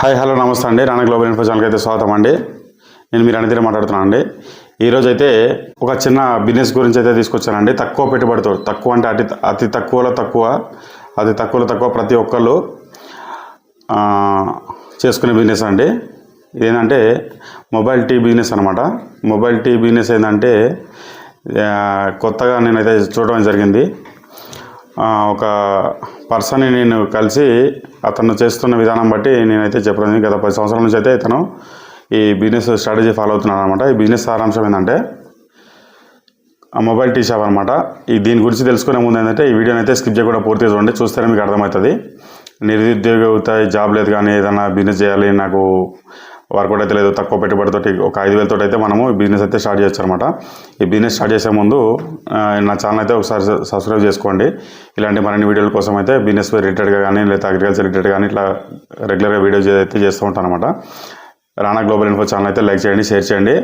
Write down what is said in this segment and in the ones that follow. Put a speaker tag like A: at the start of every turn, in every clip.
A: Hi hello నమస్తే అండి. Rana global info ఛానల్కి అయితే స్వాగతం అండి. నేను మీరు అనితీర మాట్లాడుతున్నాను అండి ఈరోజు అయితే ఒక చిన్న బిజినెస్ గురించి అయితే తీసుకొచ్చానండి. తక్కువ పెట్టుబడితో తక్కువ అంటే అతి అతి తక్కువలో తక్కువ అతి తక్కువలో తక్కువ ప్రతి ఒక్కళ్ళు చేసుకునే బిజినెస్ అండి. ఏంటంటే మొబైల్ టీ బిజినెస్ అనమాట మొబైల్ టీ బిజినెస్ ఏంటంటే కొత్తగా నేనైతే చూడడం జరిగింది. ఒక పర్సన్ని నేను కలిసి అతను చేస్తున్న విధానం బట్టి నేనైతే చెప్పడం గత పది సంవత్సరాల నుంచి అయితే ఇతను ఈ బిజినెస్ స్ట్రాటజీ ఫాలో అవుతున్నాడు అనమాట ఈ బిజినెస్ సారాంశం ఏంటంటే ఆ మొబైల్ టీ షాప్ అనమాట ఈ దీని గురించి తెలుసుకునే ముందు ఏంటంటే ఈ వీడియోని అయితే స్కిప్ చేయకుండా పూర్తి చూడండి. చూస్తేనే మీకు అర్థమవుతుంది. నిరుద్యోగ అవుతాయి జాబ్ లేదు కానీ ఏదైనా బిజినెస్ చేయాలి నాకు వర్కౌట్ అయితే లేదు తక్కువ పెట్టుబడితో ఒక ఐదు వేలతో అయితే మనము ఈ బిజినెస్ అయితే స్టార్ట్ చేయొచ్చు అనమాట ఈ బిజినెస్ స్టార్ట్ చేసే ముందు నా ఛానల్ అయితే ఒకసారి సబ్స్క్రైబ్ చేసుకోండి. ఇలాంటి మరిన్ని వీడియోల కోసం అయితే బిజినెస్ రిలేటెడ్గా కానీ లేదా అగ్రికల్చర్ రిలేటెడ్ కానీ ఇట్లా రెగ్యులర్గా వీడియోస్ అయితే చేస్తూ ఉంటాను అనమాట రాణా గ్లోబల్ ఇన్ఫో ఛానల్ అయితే లైక్ చేయండి షేర్ చేయండి.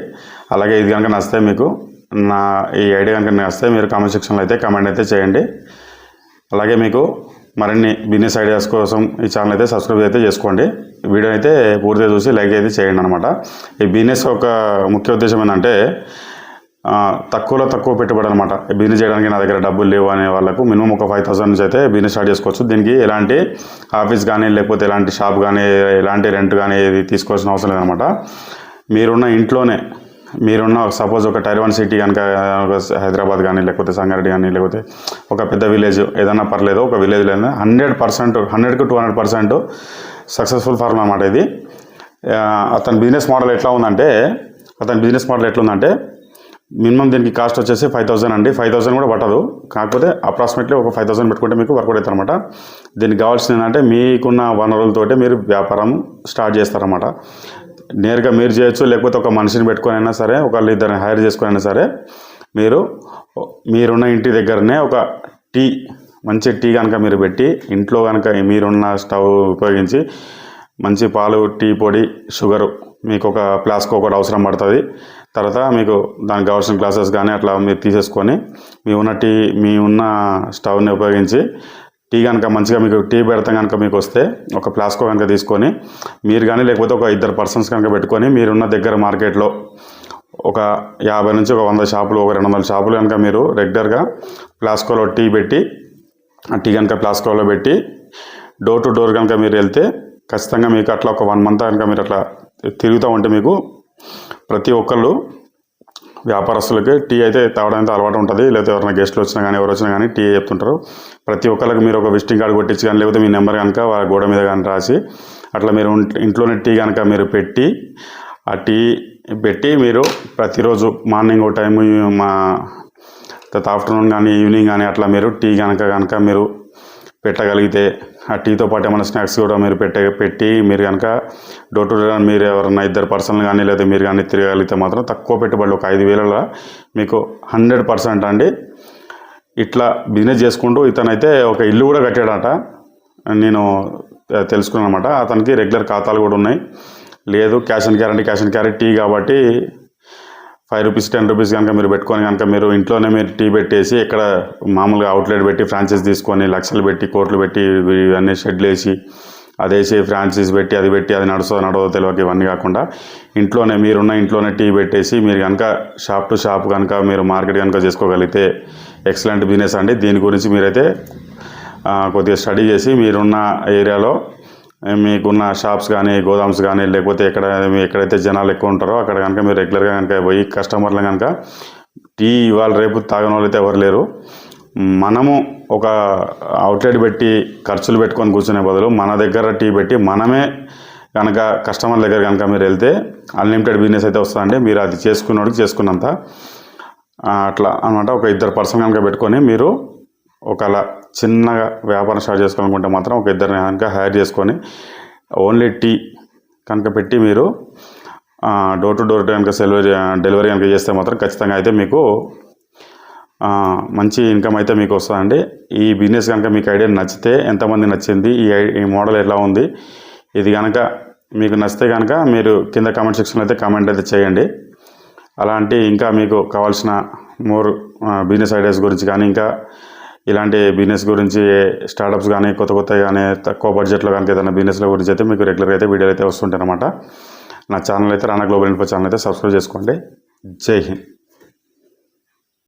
A: అలాగే ఇది కనుక నచ్చితే మీకు నా ఈ ఐడియా కనుక నచ్చితే మీరు కామెంట్ సెక్షన్లో అయితే కామెంట్ అయితే చేయండి. అలాగే మీకు మరిన్ని బిజినెస్ ఐడియాస్ కోసం ఈ ఛానల్ అయితే సబ్స్క్రైబ్ అయితే చేసుకోండి. వీడియో అయితే పూర్తిగా చూసి లైక్ అయితే చేయండి అనమాట ఈ బిజినెస్ ఒక ముఖ్య ఉద్దేశం ఏంటంటే తక్కువలో తక్కువ పెట్టుబడి అనమాట బిజినెస్ చేయడానికి నా దగ్గర డబ్బులు లేవు అనే వాళ్ళకు మినిమం ఒక ఫైవ్ థౌసండ్ నుంచి అయితే బిజినెస్ స్టార్ట్ చేసుకోవచ్చు. దీనికి ఎలాంటి ఆఫీస్ కానీ లేకపోతే ఎలాంటి షాప్ కానీ ఎలాంటి రెంట్ కానీ తీసుకోవాల్సిన అవసరం లేదనమాట మీరున్న ఇంట్లోనే మీరున్న సపోజ్ ఒక టైర్ వన్ సిటీ కనుక ఒక హైదరాబాద్ కానీ లేకపోతే సంగారెడ్డి కానీ లేకపోతే ఒక పెద్ద విలేజ్ ఏదైనా పర్లేదు ఒక విలేజ్ లేదా హండ్రెడ్ పర్సెంట్ హండ్రెడ్కి two hundred percent successful farm అనమాట ఇది. అతని బిజినెస్ మోడల్ ఎట్లా ఉందంటే అతని బిజినెస్ మోడల్ ఎట్లా ఉందంటే మినిమం దీనికి కాస్ట్ వచ్చేసి ఫైవ్ థౌసండ్ అండి. ఫైవ్ థౌసండ్ కూడా పట్టదు. కాకపోతే అప్రాక్సిమేట్లీ ఒక ఫైవ్ థౌసండ్ పెట్టుకుంటే మీకు వర్కౌట్ అవుతుంది అనమాట దీనికి కావాల్సింది ఏంటంటే మీకున్న వనరులతోటి మీరు వ్యాపారం స్టార్ట్ చేస్తారన్నమాట. నేరుగా మీరు చేయొచ్చు లేకపోతే ఒక మనిషిని పెట్టుకొని అయినా సరే ఒకళ్ళు ఇద్దరిని హైర్ చేసుకొని అయినా సరే మీరు మీరున్న ఇంటి దగ్గరనే ఒక టీ మంచి టీ కనుక మీరు పెట్టి ఇంట్లో కనుక మీరున్న స్టవ్ ఉపయోగించి మంచి పాలు టీ పొడి షుగరు మీకు ఒక ఫ్లాస్క్ ఒకటి అవసరం పడుతుంది. తర్వాత మీకు దానికి కావాల్సిన గ్లాసెస్ కానీ అట్లా మీరు తీసేసుకొని మీ ఉన్న టీ మీ ఉన్న స్టవ్ని ఉపయోగించి టీ కనుక మంచిగా మీకు టీ పెడతాం కనుక మీకు వస్తే ఒక ఫ్లాస్కో కనుక తీసుకొని మీరు కానీ లేకపోతే ఒక ఇద్దరు పర్సన్స్ కనుక పెట్టుకొని మీరున్న దగ్గర మార్కెట్లో ఒక యాభై నుంచి ఒక వంద షాపులు ఒక రెండు వందల షాపులు కనుక మీరు రెగ్యులర్గా ఫ్లాస్కోలో టీ పెట్టి ఆ టీ కనుక ఫ్లాస్కోలో పెట్టి డోర్ టు డోర్ కనుక మీరు వెళ్తే ఖచ్చితంగా మీకు అట్లా ఒక వన్ మంత్ కనుక మీరు అట్లా తిరుగుతూ ఉంటే మీకు ప్రతి ఒక్కళ్ళు వ్యాపారస్తులకి టీ అయితే తాగడానికి అలవాటు ఉంటుంది. లేకపోతే ఎవరైనా గెస్ట్లు వచ్చినా కానీ ఎవరు వచ్చినా కానీ టీ చెప్తుంటారు. ప్రతి ఒక్కరికి మీరు ఒక విజిటింగ్ కార్డు కొట్టించి కానీ లేకపోతే మీ నెంబర్ కనుక వాళ్ళ గోడ మీద కానీ రాసి అట్లా మీరు ఇంట్లోనే టీ కనుక మీరు పెట్టి ఆ టీ పెట్టి మీరు ప్రతిరోజు మార్నింగ్ ఒక టైం మా తర్వాత ఆఫ్టర్నూన్ కానీ ఈవినింగ్ కానీ అట్లా మీరు టీ కనుక కనుక మీరు పెట్టగలిగితే ఆ టీతో పాటు ఏమైనా స్నాక్స్ కూడా మీరు పెట్టే పెట్టి మీరు కనుక డోర్ టు డోర్ మీరు ఎవరైనా ఇద్దరు పర్సన్లు కానీ లేదా మీరు కానీ తిరగలిగితే మాత్రం తక్కువ పెట్టుబడి ఒక ఐదు వేలలో మీకు హండ్రెడ్ పర్సెంట్ అండి. ఇట్లా బిజినెస్ చేసుకుంటూ ఇతనైతే ఒక ఇల్లు కూడా కట్టాడట. నేను తెలుసుకున్నాను అనమాట అతనికి రెగ్యులర్ ఖాతాలు కూడా ఉన్నాయి. లేదు క్యాష్ అండ్ క్యారీ అంటే క్యాష్ అండ్ క్యారీ టీ కాబట్టి ఫైవ్ రూపీస్ టెన్ రూపీస్ కనుక మీరు పెట్టుకొని కనుక మీరు ఇంట్లోనే మీరు టీ పెట్టేసి ఇక్కడ మామూలుగా అవుట్లెట్ పెట్టి ఫ్రాంచైజ్ తీసుకొని లక్షలు పెట్టి కోట్లు పెట్టి ఇవన్నీ షెడ్లు వేసి అదేసి ఫ్రాంచైజ్ పెట్టి అది పెట్టి అది నడుస్తుందో నడవదో తెలియక ఇవన్నీ కాకుండా ఇంట్లోనే మీరున్న ఇంట్లోనే టీ పెట్టేసి మీరు కనుక షాప్ టు షాప్ కనుక మీరు మార్కెట్ కనుక చేసుకోగలిగితే ఎక్సలెంట్ బిజినెస్ అండి. దీని గురించి మీరైతే కొద్దిగా స్టడీ చేసి మీరున్న ఏరియాలో మీకున్న షాప్స్ కానీ గోదామ్స్ కానీ లేకపోతే ఎక్కడ ఎక్కడైతే జనాలు ఎక్కువ ఉంటారో అక్కడ కనుక మీరు రెగ్యులర్గా కనుక పోయి కస్టమర్లు కనుక టీ ఇవాళ రేపు తాగని వాళ్ళైతే ఎవరు లేరు. మనము ఒక అవుట్లెట్ పెట్టి ఖర్చులు పెట్టుకొని కూర్చునే బదులు మన దగ్గర టీ పెట్టి మనమే కనుక కస్టమర్ దగ్గర కనుక మీరు వెళ్తే అన్లిమిటెడ్ బిజినెస్ అయితే వస్తుందండి. మీరు అది చేసుకున్నోడికి చేసుకున్నంత అట్లా అనమాట ఒక ఇద్దరు పర్సన్ కనుక పెట్టుకొని మీరు ఒకవేళ చిన్నగా వ్యాపారం స్టార్ట్ చేసుకోవాలనుకుంటే మాత్రం ఒక ఇద్దరిని కనుక హైర్ చేసుకొని ఓన్లీ టీ కనుక పెట్టి మీరు డోర్ టు డోర్ కనుక సెలవరీ డెలివరీ కనుక చేస్తే మాత్రం ఖచ్చితంగా అయితే మీకు మంచి ఇన్కమ్ అయితే మీకు వస్తుందండి. ఈ బిజినెస్ కనుక మీకు ఐడియా నచ్చితే ఎంతమంది నచ్చింది ఈ ఐ- ఈ మోడల్ ఎలా ఉంది ఇది కనుక మీకు నచ్చితే కనుక మీరు కింద కామెంట్ సెక్షన్లో అయితే కామెంట్ అయితే చేయండి. అలాంటి ఇంకా మీకు కావాల్సిన మోర్ బిజినెస్ ఐడియాస్ గురించి కానీ ఇంకా ఇలాంటి బిజినెస్ గురించి స్టార్టప్స్ కానీ కొత్త కొత్త కానీ తక్కువ బడ్జెట్లో కానీ ఏదైనా బిజినెస్ల గురించి అయితే మీకు రెగ్యులర్గా అయితే వీడియోలు అయితే వస్తుంటాయి అనమాట నా ఛానల్ అయితే రానా గ్లోబల్ ఇన్ఫో ఛానల్ అయితే సబ్స్క్రైబ్ చేసుకోండి. జై హింద్.